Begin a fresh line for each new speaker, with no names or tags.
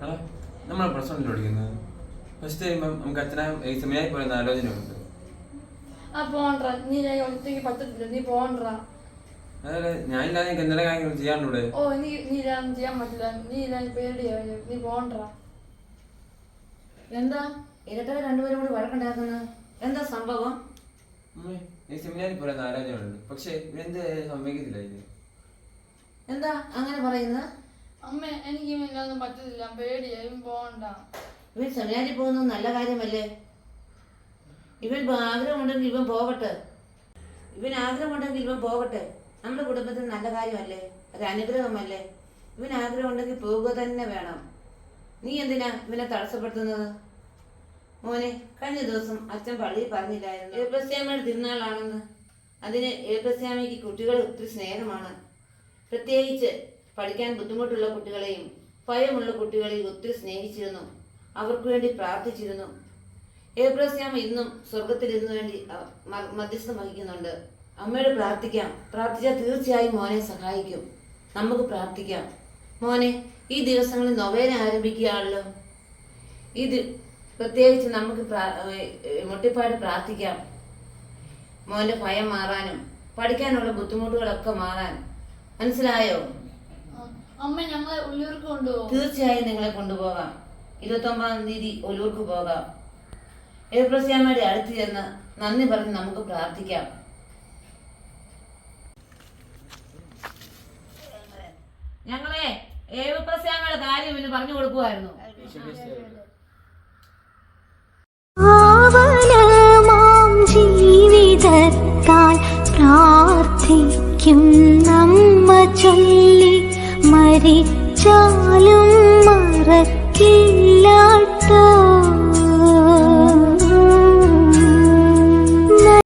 ആ പ്ലസ് പ്രശ്നം പഠിക്കുന്നത്? ഫസ്റ്റ് കഴിയുമ്പം നമുക്ക് അച്ഛനെ സെമിനായി പറയുന്ന ആലോചനയുണ്ട്
ആ പോണ്ട നീ ഞാൻ ഒറ്റയ്ക്ക് പറ്റത്തില്ല നീ പോണ്ട
അതായത് ഞാനില്ലാതെ എനിക്ക് എന്തെല്ലാം കാര്യങ്ങൾ ചെയ്യാനുണ്ട്?
ഓ നീ നീ ഇല്ലാതെ ചെയ്യാൻ പറ്റില്ല. നീ ഇല്ലാതെ പേടിയാ. നീ പോണ്ടാ
എന്താ? ഇരട്ടകൾ രണ്ടുപേരും കൂടി വഴക്കുണ്ടാക്കുന്നത് എന്താ സംഭവം?
ഈ നീ സെമിനാരിൽ പോയെന്ന ആലോചനയുണ്ട് പക്ഷേ ഇവരെന്ത് സമ്മതിക്കത്തില്ല ഇത്
എന്താ? അങ്ങനെ പറയുന്നത്
അമ്മ എനിക്ക് പേടിയാ. ഇവൻ
സെമിനാരിൽ പോകുന്നത് നല്ല കാര്യമല്ലേ? ഇവൻ ആഗ്രഹമുണ്ടെങ്കിൽ ഇവൻ പോകട്ടെ. ഇവൻ ആഗ്രഹമുണ്ടെങ്കിൽ ഇവൻ പോകട്ടെ. നമ്മുടെ കുടുംബത്തിന് നല്ല കാര്യമല്ലേ? ഒരു അനുഗ്രഹമല്ലേ? ഇവൻ ആഗ്രഹമുണ്ടെങ്കിൽ പോകുക തന്നെ വേണം. നീ എന്തിനാ ഇവനെ തടസ്സപ്പെടുത്തുന്നത്? മോനെ കഴിഞ്ഞ ദിവസം അച്ഛൻ പള്ളിയിൽ പറഞ്ഞില്ലായിരുന്നു. ഏബ്രസ്യാമയുടെ തിരുനാളാണെന്ന്. അതിന് ഏബ്രസ്യാമയ്ക്ക് കുട്ടികൾ ഒത്തിരി സ്നേഹമാണ്. പ്രത്യേകിച്ച് പഠിക്കാൻ ബുദ്ധിമുട്ടുള്ള കുട്ടികളെയും ഭയമുള്ള കുട്ടികളെയും ഒത്തിരി സ്നേഹിച്ചിരുന്നു. അവർക്ക് വേണ്ടി പ്രാർത്ഥിച്ചിരുന്നു. ഏബ്രസ്യാം ഇന്നും സ്വർഗത്തിലിരുന്നു വേണ്ടി മധ്യസ്ഥം വഹിക്കുന്നുണ്ട്. അമ്മയോട് പ്രാർത്ഥിക്കാം. പ്രാർത്ഥിച്ചാൽ തീർച്ചയായും മോനെ സഹായിക്കും. നമുക്ക് പ്രാർത്ഥിക്കാം. മോനെ ഈ ദിവസങ്ങളിൽ നൊവേന ആരംഭിക്കുകയാണല്ലോ. ഇത് പ്രത്യേകിച്ച് നമുക്ക് മുട്ടിപ്പാട് പ്രാർത്ഥിക്കാം. മോന്റെ ഭയം മാറാനും പഠിക്കാനുള്ള ബുദ്ധിമുട്ടുകളൊക്കെ മാറാൻ. മനസ്സിലായോ?
അമ്മ ഞങ്ങളെ ഉള്ളൂർക്ക് കൊണ്ടുപോകും.
തീർച്ചയായും നിങ്ങളെ കൊണ്ടുപോകാം. ഇരുപത്തി ഒമ്പതാം തീയതി ഒലൂർക്ക് പോകാം. ഏപ്രസ്യാമ്മയുടെ അടുത്ത് ചെന്ന് നന്ദി പറഞ്ഞ് നമുക്ക് പ്രാർത്ഥിക്കാം. ഞങ്ങളെ ഏവപ്രസ്യാമ്മയുടെ കാര്യം ഇവന് പറഞ്ഞു കൊടുക്കുമായിരുന്നു
ജീവിതത്താൽ പ്രാർത്ഥിക്കും നമ്മ ചൊല്ലി ചാലും മറക്കില്ലാട്ടോ.